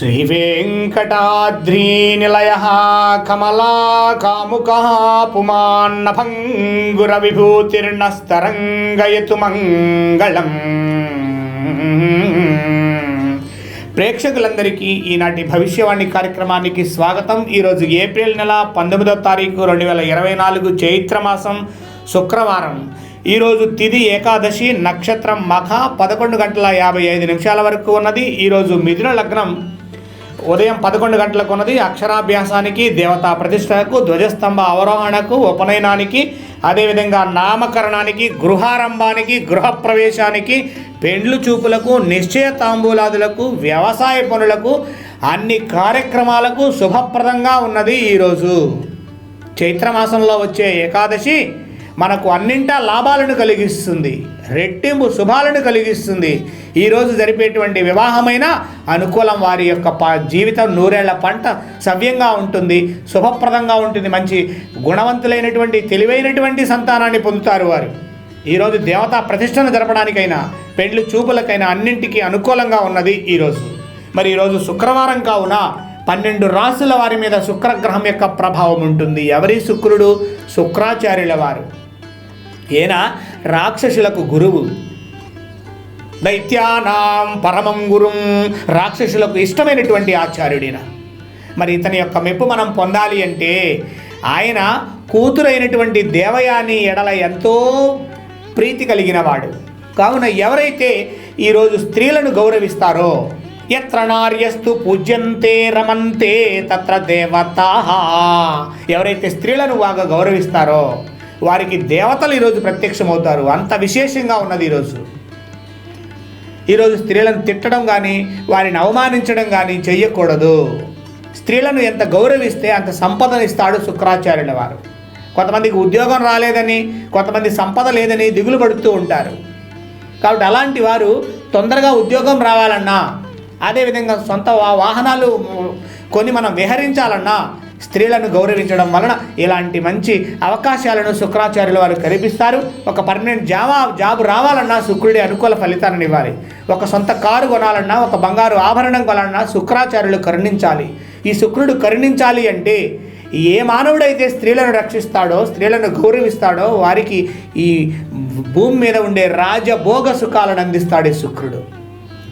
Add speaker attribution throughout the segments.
Speaker 1: శ్రీవేంకటాద్రీనిలయ కమలా కాముక పుమాన్నభంగుర మంగళం ప్రేక్షకులందరికీ ఈనాటి భవిష్యవాణి కార్యక్రమానికి స్వాగతం. ఈరోజు ఏప్రిల్ నెల పంతొమ్మిదో తారీఖు రెండు వేల ఇరవై నాలుగు చైత్రమాసం శుక్రవారం. ఈరోజు తిది ఏకాదశి నక్షత్రం మఖ పదకొండు గంటల యాభై ఐదు నిమిషాల వరకు ఉన్నది. ఈరోజు మిథున లగ్నం ఉదయం పదకొండు గంటలకు ఉన్నది. అక్షరాభ్యాసానికి దేవతా ప్రతిష్టకు ధ్వజస్తంభ అవరోహణకు ఉపనయనానికి అదేవిధంగా నామకరణానికి గృహారంభానికి గృహప్రవేశానికి పెండ్లు చూపులకు నిశ్చయ తాంబూలాదులకు వ్యవసాయ పనులకు అన్ని కార్యక్రమాలకు శుభప్రదంగా ఉన్నది ఈరోజు చైత్రమాసంలో వచ్చే ఏకాదశి మనకు అన్నింటా లాభాలను కలిగిస్తుంది. రెట్టింపు శుభాలను కలిగిస్తుంది. ఈరోజు జరిపేటువంటి వివాహమైన అనుకూలం వారి యొక్క ప జీవితం నూరేళ్ళ పంట సవ్యంగా ఉంటుంది. శుభప్రదంగా ఉంటుంది. మంచి గుణవంతులైనటువంటి తెలివైనటువంటి సంతానాన్ని పొందుతారు వారు. ఈరోజు దేవతా ప్రతిష్టను జరపడానికైనా పెండ్లు చూపులకైనా అన్నింటికీ అనుకూలంగా ఉన్నది ఈరోజు మరి ఈరోజు శుక్రవారం కావున పన్నెండు రాసుల వారి మీద శుక్రగ్రహం యొక్క ప్రభావం ఉంటుంది. ఎవరి శుక్రుడు? శుక్రాచార్యుల వారు. ఈయన రాక్షసులకు గురువు. దైత్యానాం పరమం గురుం. రాక్షసులకు ఇష్టమైనటువంటి ఆచార్యుడిన. మరి ఇతని యొక్క మెప్పు మనం పొందాలి అంటే ఆయన కూతురైనటువంటి దేవయాని ఎడల ఎంతో ప్రీతి కలిగిన వాడు కావున ఎవరైతే ఈరోజు స్త్రీలను గౌరవిస్తారో ఎత్ర నార్యస్తు పూజ్యంతే రమంతే తత్ర దేవతా. ఎవరైతే స్త్రీలను బాగా గౌరవిస్తారో వారికి దేవతలు ఈరోజు ప్రత్యక్షమవుతారు. అంత విశేషంగా ఉన్నది ఈరోజు. ఈరోజు స్త్రీలను తిట్టడం కానీ వారిని అవమానించడం కానీ చెయ్యకూడదు. స్త్రీలను ఎంత గౌరవిస్తే అంత సంపదనిస్తాడు శుక్రాచార్యుల వారు. కొంతమందికి ఉద్యోగం రాలేదని కొంతమంది సంపద లేదని దిగులు పడుతూ ఉంటారు. కాబట్టి అలాంటి వారు తొందరగా ఉద్యోగం రావాలన్నా అదేవిధంగా సొంత వా- వాహనాలు కొని మనం విహరించాలన్నా స్త్రీలను గౌరవించడం వలన ఇలాంటి మంచి అవకాశాలను శుక్రాచార్యుల వారు కల్పిస్తారు. ఒక పర్మనెంట్ జాబా జాబ్ రావాలన్నా శుక్రుడి అనుకూల ఫలితాలను ఇవ్వాలి. ఒక సొంత కారు కొనాలన్నా ఒక బంగారు ఆభరణం కొనాలన్నా శుక్రాచార్యులు కరుణించాలి. ఈ శుక్రుడు కరుణించాలి అంటే ఏ మానవుడైతే స్త్రీలను రక్షిస్తాడో స్త్రీలను గౌరవిస్తాడో వారికి ఈ భూమి మీద ఉండే రాజభోగ సుఖాలను అందిస్తాడు ఈ శుక్రుడు.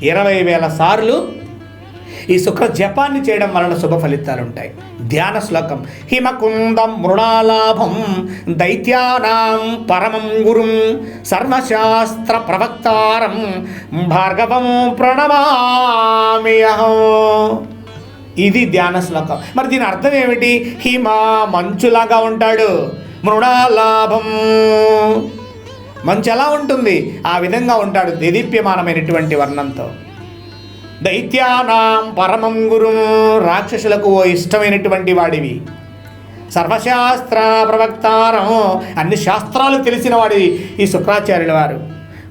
Speaker 1: ఇరవై వేల సార్లు ఈ శుక్ర జపాన్ని చేయడం వలన శుభ ఫలితాలు ఉంటాయి ధ్యాన శ్లోకం హిమకుందం మృణాలాభం దైత్యానాం పరమం గురుం సర్వశాస్త్ర ప్రవక్తారం భార్గవం ప్రణమామ్యహం ఇది ధ్యాన శ్లోకం మరి దీని అర్థం ఏమిటి? హిమ మంచులాగా ఉంటాడు. మృణాలాభం. మంచు ఎలా ఉంటుంది? ఆ విధంగా ఉంటాడు. దేదీప్యమానమైనటువంటి వర్ణంతో. దైత్యానాం పరమం గురు రాక్షసులకు ఓ ఇష్టమైనటువంటి వాడివి. సర్వశాస్త్ర ప్రవక్తారం అన్ని శాస్త్రాలు తెలిసిన వాడివి ఈ శుక్రాచార్యుల వారు.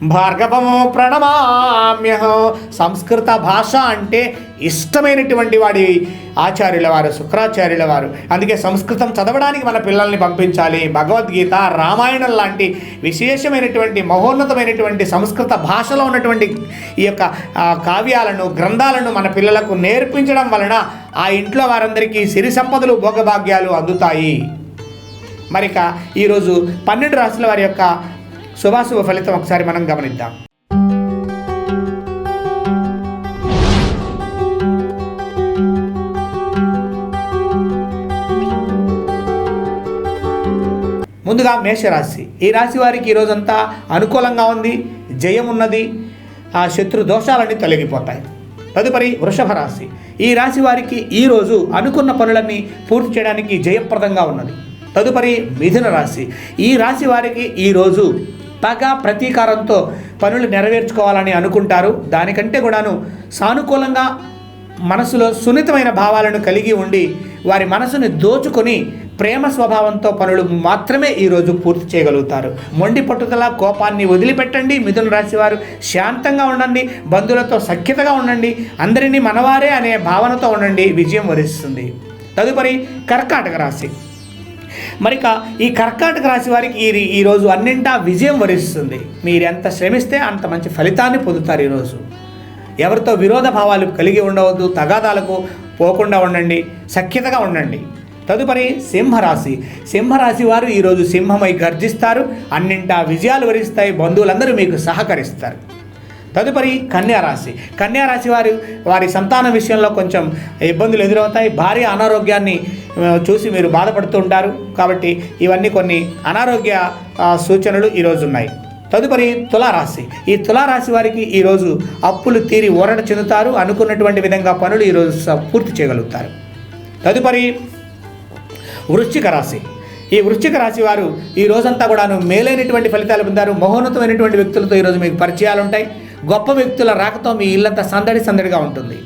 Speaker 1: భార్గవము ప్రణమామ్యహం సంస్కృత భాష అంటే ఇష్టమైనటువంటి వాడి ఆచార్యుల వారు శుక్రాచార్యుల వారు. అందుకే సంస్కృతం చదవడానికి మన పిల్లల్ని పంపించాలి. భగవద్గీత రామాయణం లాంటి విశేషమైనటువంటి మహోన్నతమైనటువంటి సంస్కృత భాషలో ఉన్నటువంటి ఈ యొక్క కావ్యాలను గ్రంథాలను మన పిల్లలకు నేర్పించడం వలన ఆ ఇంట్లో వారందరికీ సిరి సంపదలు భోగభాగ్యాలు అందుతాయి. మరిక ఈరోజు పన్నెండు రాసుల వారి యొక్క శుభాశుభ ఫలితం ఒకసారి మనం గమనిద్దాం. ముందుగా మేషరాశి. ఈ రాశి వారికి ఈరోజంతా అనుకూలంగా ఉంది జయం ఉన్నది ఆ శత్రు దోషాలన్నీ తొలగిపోతాయి. తదుపరి వృషభ రాశి. ఈ రాశి వారికి ఈరోజు అనుకున్న పనులన్నీ పూర్తి చేయడానికి జయప్రదంగా ఉన్నది. తదుపరి మిథున రాశి. ఈ రాశి వారికి ఈరోజు పగ ప్రతీకారంతో పనులు నెరవేర్చుకోవాలని అనుకుంటారు. దానికంటే కూడాను సానుకూలంగా మనసులో సున్నితమైన భావాలను కలిగి ఉండి వారి మనసుని దోచుకొని ప్రేమ స్వభావంతో పనులు మాత్రమే ఈరోజు పూర్తి చేయగలుగుతారు. మొండి పట్టుదల కోపాన్ని వదిలిపెట్టండి. మిథున రాశి వారు శాంతంగా ఉండండి. బంధువులతో సఖ్యతగా ఉండండి. అందరినీ మనవారే అనే భావనతో ఉండండి. విజయం వరిస్తుంది. తదుపరి కర్కాటక రాశి. మరిక ఈ కర్కాటక రాశి వారికి ఈ ఈరోజు అన్నింటా విజయం వరిస్తుంది. మీరు ఎంత శ్రమిస్తే అంత మంచి ఫలితాన్ని పొందుతారు ఈరోజు ఎవరితో విరోధ భావాలు కలిగి ఉండవద్దు తగాదాలకు పోకుండా ఉండండి సఖ్యతగా ఉండండి. తదుపరి సింహరాశి. సింహరాశి వారు ఈరోజు సింహమై గర్జిస్తారు అన్నింటా విజయాలు వరిస్తాయి బంధువులందరూ మీకు సహకరిస్తారు. తదుపరి కన్యారాశి. కన్యారాశి వారు వారి సంతానం విషయంలో కొంచెం ఇబ్బందులు ఎదురవుతాయి. భారీ అనారోగ్యాన్ని చూసి మీరు బాధపడుతూ ఉంటారు. కాబట్టి ఇవన్నీ కొన్ని అనారోగ్య సూచనలు ఈరోజు ఉన్నాయి. తదుపరి తులారాశి. ఈ తులారాశి వారికి ఈరోజు అప్పులు తీరి ఊరట చెందుతారు. అనుకున్నటువంటి విధంగా పనులు ఈరోజు స- పూర్తి చేయగలుగుతారు. తదుపరి వృశ్చిక రాశి. ఈ వృశ్చిక రాశి వారు ఈ రోజంతా కూడాను మేలైనటువంటి ఫలితాలు పొందారు. మహోన్నతమైనటువంటి వ్యక్తులతో ఈరోజు మీకు పరిచయాలు ఉంటాయి. గొప్ప వ్యక్తుల రాకతో మీ ఇల్లంతా సందడి సందడిగా ఉంటుంది.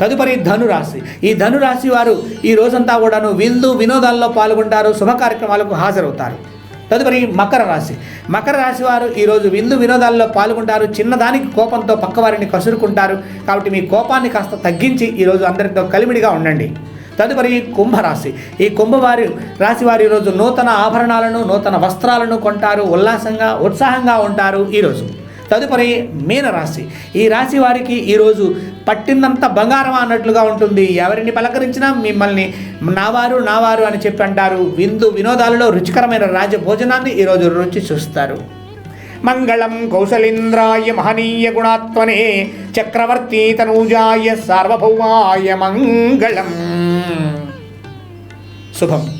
Speaker 1: తదుపరి ధనురాశి. ఈ ధనురాశి వారు ఈ రోజంతా కూడాను విందు వినోదాల్లో పాల్గొంటారు. శుభ కార్యక్రమాలకు హాజరవుతారు. తదుపరి మకర రాశి. మకర రాశి వారు ఈరోజు విందు వినోదాల్లో పాల్గొంటారు. చిన్నదానికి కోపంతో పక్కవారిని కసురుకుంటారు. కాబట్టి మీ కోపాన్ని కాస్త తగ్గించి ఈరోజు అందరితో కలిమిడిగా ఉండండి. తదుపరి కుంభరాశి. ఈ కుంభవారి రాశి వారి ఈరోజు నూతన ఆభరణాలను నూతన వస్త్రాలను కొంటారు ఉల్లాసంగా ఉత్సాహంగా ఉంటారు ఈరోజు తదుపరి మీనరాశి. ఈ రాశి వారికి ఈరోజు పట్టిందంత బంగారం అన్నట్లుగా ఉంటుంది. ఎవరిని పలకరించినా మిమ్మల్ని నావారు నావారు అని చెప్పి అంటారు. విందు వినోదాలలో రుచికరమైన రాజ భోజనాన్ని ఈరోజు రుచి చూస్తారు. మంగళం కౌశలేంద్రాయ మహనీయ గుణాత్మనే చక్రవర్తి తనూజాయ సార్వభౌమాయ మంగళం. శుభం.